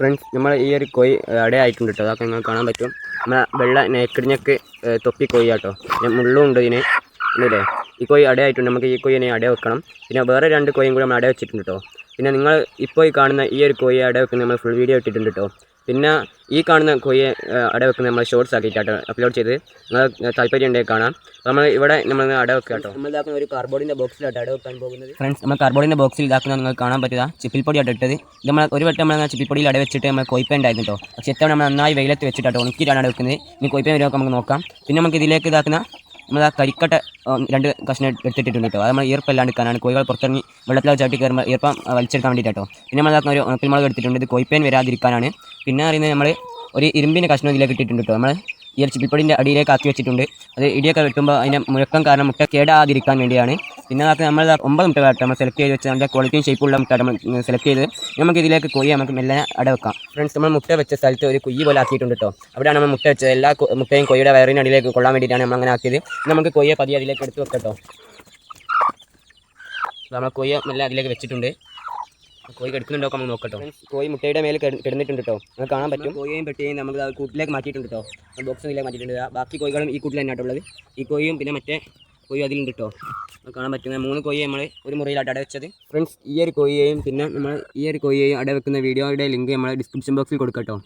Friends നമ്മൾ ഈ ഒരു കോഴി അടയായിട്ടുണ്ട് കേട്ടോ അതൊക്കെ നിങ്ങൾക്ക് കാണാൻ പറ്റും. നമ്മൾ വെള്ള നേക്കിടിഞ്ഞൊക്കെ തൊപ്പി കൊയ്യാട്ടോ. പിന്നെ മുള്ളും ഉണ്ട് ഇതിനെ. ഇല്ലേ? ഈ കോഴി അടയായിട്ടുണ്ട് നമുക്ക് ഈ കോയിനെ അട വെക്കണം. പിന്നെ വേറെ രണ്ട് കൊയ്യും കൂടി നമ്മൾ അട വെച്ചിട്ടുണ്ട് കേട്ടോ പിന്നെ നിങ്ങൾ ഇപ്പോൾ ഈ കാണുന്ന ഈ ഒരു കൊയ്യ അട വെക്കുന്ന നമ്മൾ ഫുൾ വീഡിയോ ഇട്ടിട്ടുണ്ട് കേട്ടോ പിന്നെ ഈ കാണുന്ന കൊയ്യെ അട വെക്കുന്ന നമ്മൾ ഷോർട്സ് ആക്കിയിട്ടാട്ടോ അപ്ലോഡ് ചെയ്ത് നിങ്ങൾ താല്പര്യം ഉണ്ടെങ്കിൽ കാണാം. നമ്മൾ ഇവിടെ നമ്മൾ അട വെക്കുക കേട്ടോ നമ്മൾ ഇതാക്കുന്ന ഒരു കാർബോർഡിന്റെ ബോക്സിലായിട്ട് അട വെക്കാൻ പോകുന്നത്. ഫ്രണ്ട്സ് നമ്മൾ കാർബോർഡിന്റെ ബോക്സിൽ ഇതാക്കുന്ന നിങ്ങൾക്ക് കാണാൻ പറ്റുക. ചിപ്പിൽ പൊടിയാട്ടോ ഇട്ടത്. ഇത് നമ്മൾ ഒരു വട്ടം നമ്മൾ ചിപ്പിൽ പൊടിയിൽ അട വെച്ചിട്ട് നമ്മൾ കോയിപ്പ ഉണ്ടായിരുന്നു കേട്ടോ പക്ഷേ ഇത്തവണ നമ്മൾ നന്നായി വെയിലത്ത് വെച്ചിട്ടോ ഉണക്കിയിട്ടാണ് അട വെക്കുന്നത്. ഇനി കോയിപ്പ വരുമ്പോൾ നമുക്ക് നോക്കാം. പിന്നെ നമുക്ക് ഇതിലേക്ക് ഇതാക്കുന്ന നമ്മൾ ആ കരിക്കട്ട രണ്ട് കഷ്ണം എടുത്തിട്ടുണ്ട് കേട്ടോ. അത് നമ്മൾ ഈർപ്പം എല്ലാം എടുക്കാനാണ് കോഴികൾ പുറത്തിറങ്ങി വെള്ളത്തിലോ ചവിട്ടി കയറുമ്പോൾ ഈർപ്പം വലിച്ചെടുക്കാൻ വേണ്ടിയിട്ടോ പിന്നെ നമ്മൾ ഒരു ഉണക്കൽമുളക് എടുത്തിട്ടുണ്ട്. ഇത് കോയിപ്പേൻ വരാതിരിക്കാനാണ്. പിന്നെ അറിയുന്നത് നമ്മൾ ഒരു ഇരുമ്പിന്റെ കഷ്ണം ഇതിലേക്ക് ഇട്ടിട്ടുണ്ട് കേട്ടോ. നമ്മൾ ഈ ഒരു ചിപ്പിപ്പൊടിന്റെ അടിയിലേക്ക് ആക്കി വെച്ചിട്ടുണ്ട്. അത് ഇടിയൊക്കെ വെട്ടുമ്പോൾ അതിന്റെ മുഴക്കം കാരണം മുട്ട കേടാതിരിക്കാൻ വേണ്ടിയാണ്. പിന്നെ നമുക്ക് നമ്മൾ ഒമ്പത് മുട്ട കേട്ടോ നമ്മൾ സെലക്ട് ചെയ്ത് വെച്ച് നല്ല ക്വാളിറ്റിയും ഷേപ്പുള്ള മുട്ട നമ്മൾ സെലക്ട് ചെയ്ത് നമുക്ക് ഇതിലേക്ക് കോഴി നമുക്ക് മെല്ലെ അട വെക്കാം. ഫ്രണ്ട്സ് നമ്മൾ മുട്ട വെച്ച സ്ഥലത്ത് ഒരു കുയ്യ് പോലെ ആക്കിയിട്ടുണ്ട് കേട്ടോ അവിടെയാണ് നമ്മൾ മുട്ട വെച്ചത്. എല്ലാ മുട്ടയും കൊയ്യുടെ വയറിന്റെ അടിയിലേക്ക് കൊള്ളാൻ വേണ്ടിയിട്ടാണ് നമ്മൾ അങ്ങനെ ആക്കിയത്. നമുക്ക് കൊയ്യ പതിയെ അതിലേക്ക് എടുത്ത് വെക്കാം കേട്ടോ നമ്മൾ കൊയ്യ മെല്ലെ അതിലേക്ക് വെച്ചിട്ടുണ്ട്. കോഴി കിടക്കുന്നുണ്ടോ നമുക്ക് നോക്കട്ടോ. കോഴി മുട്ടയുടെ മേലെ കിടന്നിട്ടുണ്ട് കേട്ടോ നമുക്ക് കാണാൻ പറ്റും. കോഴിയും പെട്ടിയും നമുക്ക് ആ കൂട്ടിലേക്ക് മാറ്റിയിട്ടുണ്ട് കേട്ടോ ബോക്സിലേക്ക് മാറ്റിയിട്ടുണ്ട്. ബാക്കി കോഴികളും ഈ കൂട്ടിൽ തന്നെയാട്ടോ ഉള്ളത്. ഈ കോഴിയും പിന്നെ മറ്റേ കോഴി അതിലുണ്ട് കേട്ടോ നമുക്ക് കാണാൻ പറ്റുന്ന മൂന്ന് കോഴിയെ നമ്മൾ ഒരു മുറിയിലായിട്ട് അടവെച്ചത് ഫ്രണ്ട്സ് ഈ ഒരു കോഴിയെയും പിന്നെ നമ്മൾ ഈ ഒരു കോഴിയെയും അടവെക്കുന്ന വീഡിയോയുടെ ലിങ്ക് നമ്മൾ ഡിസ്ക്രിപ്ഷൻ ബോക്സിൽ കൊടുക്കാം കേട്ടോ